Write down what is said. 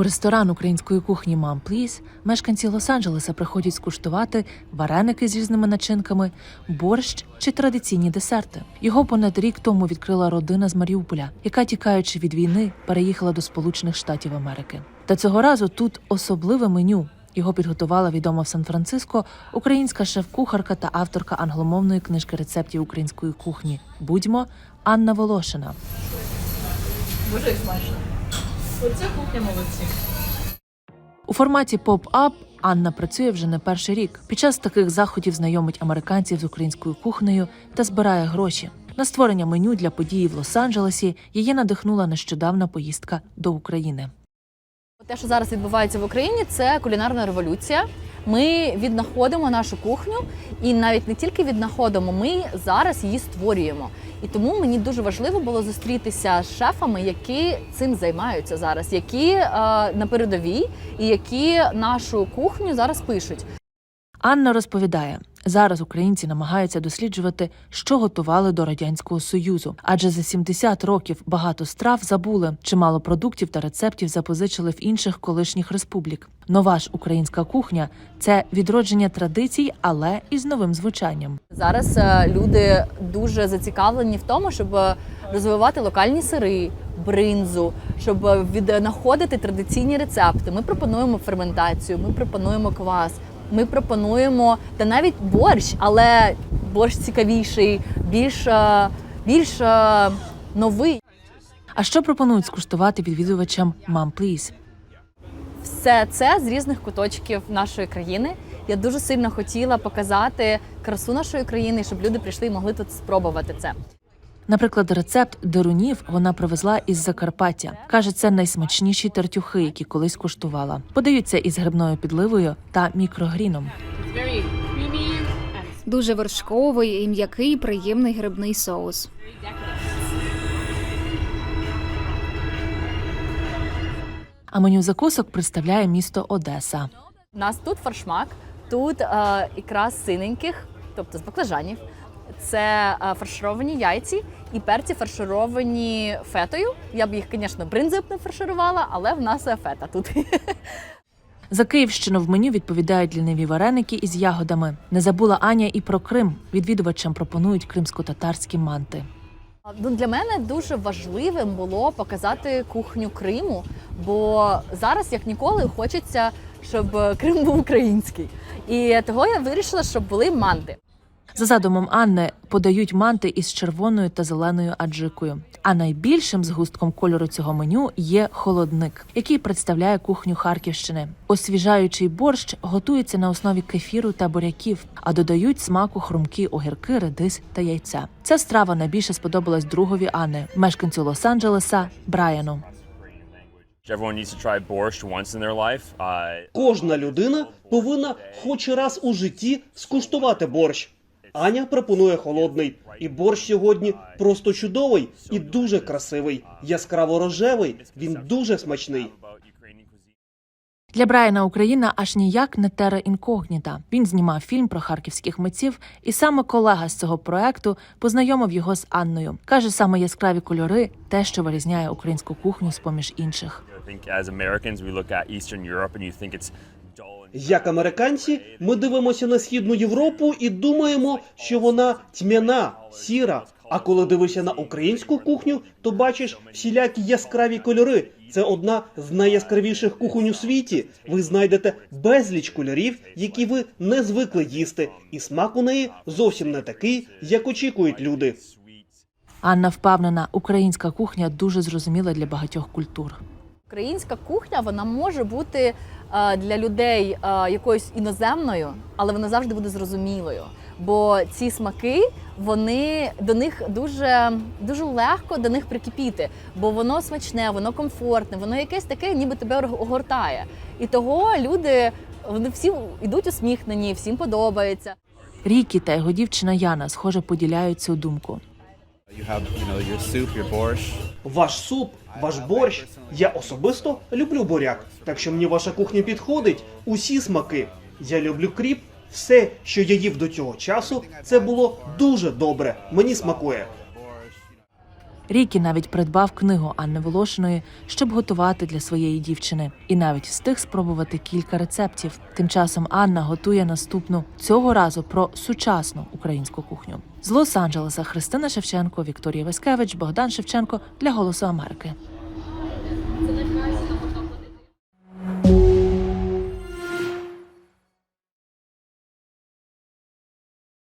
У ресторан української кухні Мам Пліс мешканці Лос-Анджелеса приходять скуштувати вареники з різними начинками, борщ чи традиційні десерти. Його понад рік тому відкрила родина з Маріуполя, яка, тікаючи від війни, переїхала до Сполучених Штатів Америки. Та цього разу тут особливе меню. Його підготувала відома в Сан-Франциско українська шеф-кухарка та авторка англомовної книжки рецептів української кухні. Будьмо Анна Волошина. Дуже смачно. Оце кухня молодці. У форматі поп-ап Анна працює вже не перший рік. Під час таких заходів знайомить американців з українською кухнею та збирає гроші. На створення меню для події в Лос-Анджелесі її надихнула нещодавна поїздка до України. Те, що зараз відбувається в Україні, це кулінарна революція. Ми віднаходимо нашу кухню, і навіть не тільки віднаходимо, ми зараз її створюємо. І тому мені дуже важливо було зустрітися з шефами, які цим займаються зараз, які е, на передовій і які нашу кухню зараз пишуть. Анна розповідає, зараз українці намагаються досліджувати, що готували до радянського союзу, адже за 70 років багато страв забули, чимало продуктів та рецептів запозичили в інших колишніх республік. Нова ж українська кухня це відродження традицій, але із новим звучанням. Зараз е, люди дуже зацікавлені в тому, щоб е, розвивати локальні сири, бринзу, щоб е, віднаходити традиційні рецепти. Ми пропонуємо ферментацію, ми пропонуємо квас, ми пропонуємо та навіть борщ, але борщ цікавіший, більш, е, більш е, новий. А що пропонують скуштувати відвідувачам Мам Пліс? Все це з різних куточків нашої країни. Я дуже сильно хотіла показати красу нашої країни, щоб люди прийшли і могли тут спробувати це. Наприклад, рецепт дерунів вона привезла із Закарпаття. каже, це найсмачніші тертюхи, які колись куштувала. Подаються із грибною підливою та мікрогріном. Дуже вершковий і м'який, приємний грибний соус. А меню закусок представляє місто Одеса. У нас тут фаршмак, тут е, ікра з синеньких, тобто з баклажанів. Це е, фаршировані яйці і перці фаршировані фетою. Я б їх, звісно, бринзою б не фарширувала, але в нас фета тут. За Київщину в меню відповідають ліниві вареники із ягодами. Не забула Аня і про Крим. Відвідувачам пропонують кримсько-татарські манти. Ну, для мене дуже важливим було показати кухню Криму, бо зараз, як ніколи, хочеться, щоб Крим був український. І того я вирішила, щоб були манти. За задумом Анни подають манти із червоною та зеленою аджикою. А найбільшим згустком кольору цього меню є холодник, який представляє кухню Харківщини. Освіжаючий борщ готується на основі кефіру та буряків, а додають смаку хрумкі огірки, редис та яйця. Ця страва найбільше сподобалась другові Анни, мешканцю Лос-Анджелеса Брайану. Кожна людина повинна хоч раз у житті скуштувати борщ. Аня пропонує холодний, і борщ сьогодні просто чудовий і дуже красивий, яскраво рожевий. Він дуже смачний. Для Брайана Україна аж ніяк не тера інкогніта. Він знімав фільм про харківських митців, і саме колега з цього проекту познайомив його з Анною. каже, саме яскраві кольори те, що вирізняє українську кухню з поміж інших. Як американці, ми дивимося на східну Європу і думаємо, що вона тьмяна, сіра. А коли дивишся на українську кухню, то бачиш всілякі яскраві кольори. Це одна з найяскравіших кухонь у світі. Ви знайдете безліч кольорів, які ви не звикли їсти, і смак у неї зовсім не такий, як очікують люди. Анна впевнена, українська кухня дуже зрозуміла для багатьох культур. Українська кухня вона може бути для людей е, якоюсь іноземною, але вона завжди буде зрозумілою. Бо ці смаки, вони до них дуже дуже легко до них прикипіти, бо воно смачне, воно комфортне, воно якесь таке, ніби тебе огортає. І того люди вони всі йдуть усміхнені, всім подобається. Рікі та його дівчина Яна, схоже, поділяють цю думку. You borscht. Ваш суп, ваш борщ. Я особисто люблю буряк, так що мені ваша кухня підходить. Усі смаки. Я люблю кріп. Все, що я їв до цього часу, це було дуже добре. Мені смакує. Рікі навіть придбав книгу Анни Волошиної, щоб готувати для своєї дівчини, і навіть встиг спробувати кілька рецептів. Тим часом Анна готує наступну цього разу про сучасну українську кухню. З Лос-Анджелеса Христина Шевченко, Вікторія Васькевич, Богдан Шевченко для Голосу Америки.